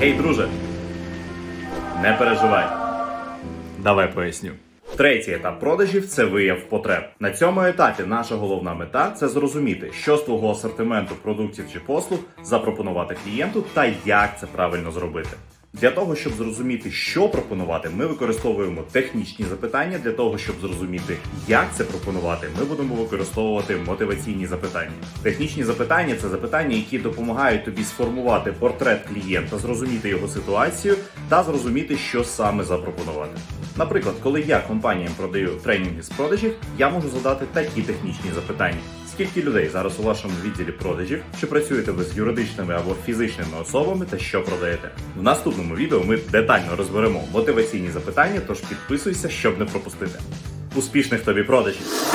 Гей, друже, не переживай. Давай поясню. Третій етап продажів це вияв потреб. На цьому етапі наша головна мета це зрозуміти, що з твого асортименту продуктів чи послуг запропонувати клієнту та як це правильно зробити. Для того, щоб зрозуміти, що пропонувати, ми використовуємо технічні запитання. Для того, щоб зрозуміти, як це пропонувати, ми будемо використовувати мотиваційні запитання. Технічні запитання це запитання, які допомагають тобі сформувати портрет клієнта, зрозуміти його ситуацію та зрозуміти, що саме запропонувати. Наприклад, коли я компаніям продаю тренінги з продажів, я можу задати такі технічні запитання. Скільки людей зараз у вашому відділі продажів? Чи працюєте ви з юридичними або фізичними особами та що продаєте? В наступному відео ми детально розберемо мотиваційні запитання, тож підписуйся, щоб не пропустити. Успішних тобі продажів!